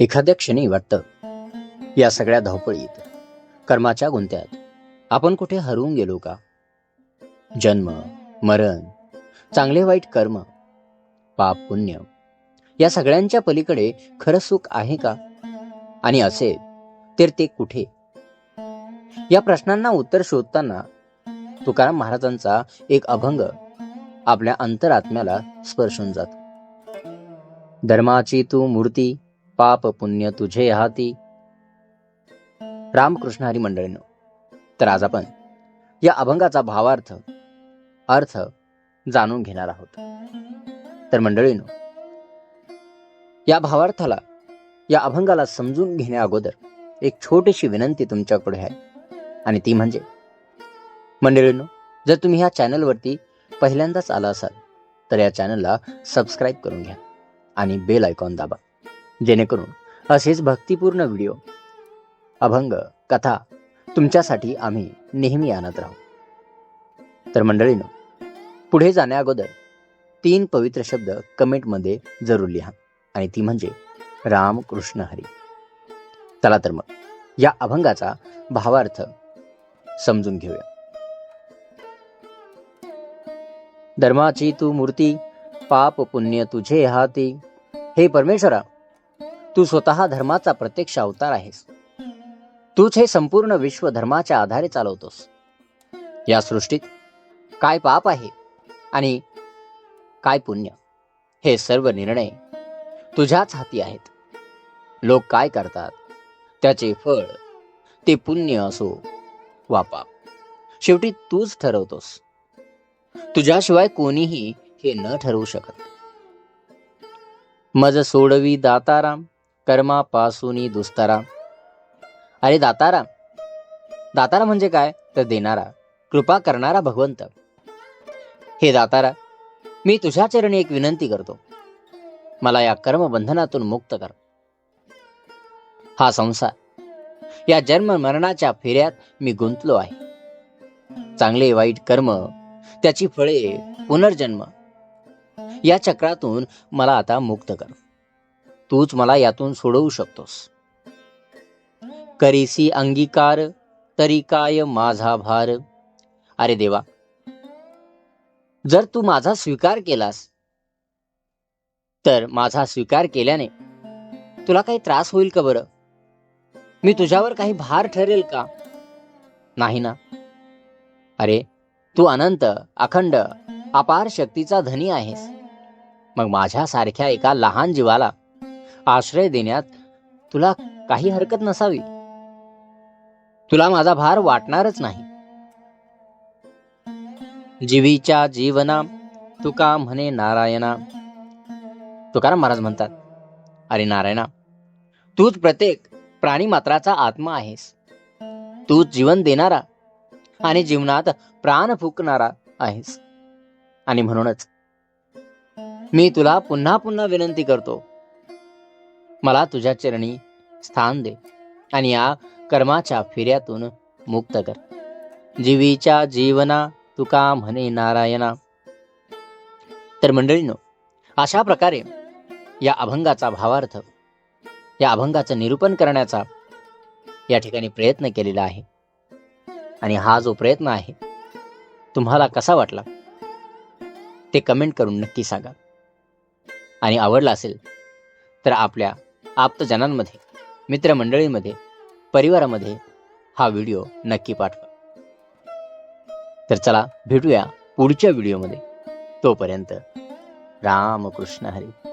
एखाद्या क्षणी वाटतं या सगळ्या धावपळीत कर्माच्या गुंत्यात आपण कुठे हरवून गेलो का? जन्म मरण चांगले वाईट कर्म पाप पुण्य या सगळ्यांच्या पलीकडे खरं सुख आहे का? आणि असेल तर ते कुठे? या प्रश्नांना उत्तर शोधताना तुकाराम महाराजांचा एक अभंग आपल्या अंतरात्म्याला स्पर्शून जातो. धर्माची तू मूर्ती पाप पुण्य तुझे हाती. रामकृष्ण हरी मंडळींनो तर आज आपण या अभंगाचा भावार्थ अर्थ जाणून घेणार आहोत. तर मंडळीनो या भावार्थाला या अभंगाला समजून घेण्या अगोदर एक छोटीशी विनंती तुमच्याकडे आहे. आणि ती म्हणजे मंडळींनो जर तुम्ही ह्या चॅनलवरती पहिल्यांदाच आला असाल तर या चॅनलला सबस्क्राईब करून घ्या आणि बेल आयकॉन दाबा. जेणेकरून असेच भक्तिपूर्ण व्हिडिओ अभंग कथा तुमच्यासाठी आम्ही नेहमी आणत राहू. तर मंडळीनं पुढे जाण्याअगोदर तीन पवित्र शब्द कमेंटमध्ये जरूर लिहा आणि ती म्हणजे राम कृष्ण हरी. चला तर मग या अभंगाचा भावार्थ समजून घेऊया. धर्माची तू मूर्ती पाप पुण्य तुझे हाती. हे परमेश्वरा तू स्वतः धर्माचा प्रत्यक्ष अवतार आहेस. तूच हे संपूर्ण विश्व धर्माच्या आधारे चालवतोस. या सृष्टीत काय पाप आहे आणि काय पुण्य हे सर्व निर्णय तुझ्याच हाती आहेत. लोक काय करतात त्याचे फळ ते पुण्य असो वा पाप शेवटी तूच ठरवतोस. तुझ्याशिवाय कोणीही हे न ठरवू शकत. मज सोडवी दाताराम कर्मापासून दुस्तारा. अरे दातारा. दातारा म्हणजे काय? तर देणारा. कृपा करणारा भगवंत. हे दातारा मी तुझ्या चरणी एक विनंती करतो. मला या कर्मबंधनातून मुक्त कर. हा संसार या जन्म मरणाच्या फेऱ्यात मी गुंतलो आहे. चांगले वाईट कर्म त्याची फळे पुनर्जन्म या चक्रातून मला आता मुक्त कर. तूच मला यातून सोडवू शकतोस. करीसी अंगीकार तरी काय माझा भार? अरे देवा. जर तू माझा स्वीकार केलास तर माझा स्वीकार केल्याने तुला काही त्रास होईल का बरं? मी तुझ्यावर काही भार ठरेल का? नाही ना. अरे तू अनंत अखंड अपार शक्तीचा धनी आहेस. मग माझ्यासारख्या एका लहान जीवाला आश्रय देण्यात तुला काही हरकत नसावी. तुला माझा भार वाटणारच नाही. जीवीच्या जीवना तुका म्हणे नारायणा. तुकाराम महाराज म्हणतात अरे नारायणा तूच प्रत्येक प्राणी मात्राचा आत्मा आहेस. तूच जीवन देणारा आणि जीवनात प्राण फुकणारा आहेस. आणि म्हणूनच मी तुला पुन्हा पुन्हा विनंती करतो मला तुझ्या चरणी स्थान दे आणि या कर्माच्या फेऱ्यातून मुक्त कर. जीवीच्या जीवना तुका म्हणे नारायणा. तर मंडळीनो अशा प्रकारे या अभंगाचा भावार्थ या अभंगाचं निरूपण करण्याचा या ठिकाणी प्रयत्न केलेला आहे. आणि हा जो प्रयत्न आहे तुम्हाला कसा वाटला? ते कमेंट करून नक्की सांगा. आणि आवडला असेल तर आपल्या आप्तजनांमध्ये मित्रमंडळीमध्ये परिवारामध्ये हा व्हिडिओ नक्की पाठवा. तर चला भेटूया पुढच्या व्हिडिओमध्ये. तोपर्यंत रामकृष्ण हरी.